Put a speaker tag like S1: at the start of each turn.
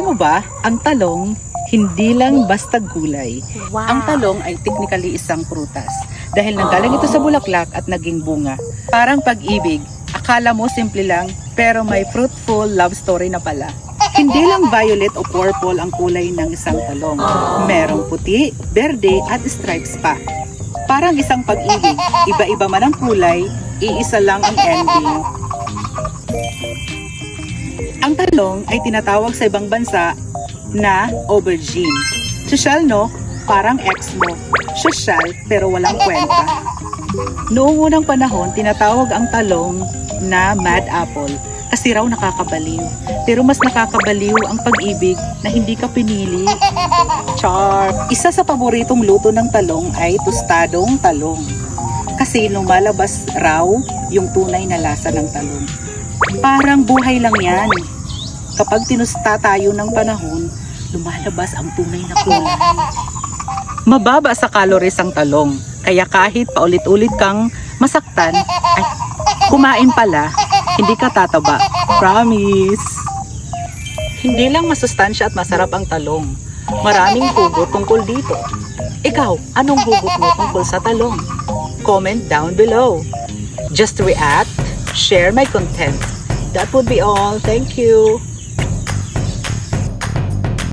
S1: mo ba, ang talong hindi lang basta gulay.
S2: Wow.
S1: Ang talong ay technically isang prutas dahil nanggaling ito sa bulaklak at naging bunga. Parang pag-ibig, akala mo simple lang pero may fruitful love story na pala. Hindi lang violet o purple ang kulay ng isang talong. Merong puti, berde at stripes pa. Parang isang pag-ibig, iba-iba man ang kulay, iisa lang ang ending. Ang talong ay tinatawag sa ibang bansa na aubergine. Sosyal no? Parang ex mo. Sosyal pero walang kwenta. Noong unang panahon, tinatawag ang talong na mad apple kasi raw nakakabaliw. Pero mas nakakabaliw ang pag-ibig na hindi ka pinili. Char! Isa sa paboritong luto ng talong ay tostadong talong. Kasi lumalabas raw yung tunay na lasa ng talong. Parang buhay lang yan. Kapag tinusta tayo ng panahon, lumalabas ang tunay na kulay. Mababa sa calories ang talong, kaya kahit paulit-ulit kang masaktan, ay, kumain pala, hindi ka tataba. Promise! Hindi lang masustansya at masarap ang talong. Maraming hugot tungkol dito. Ikaw, anong hugot mo tungkol sa talong? Comment down below. Just react, share my content. That would be all. Thank you.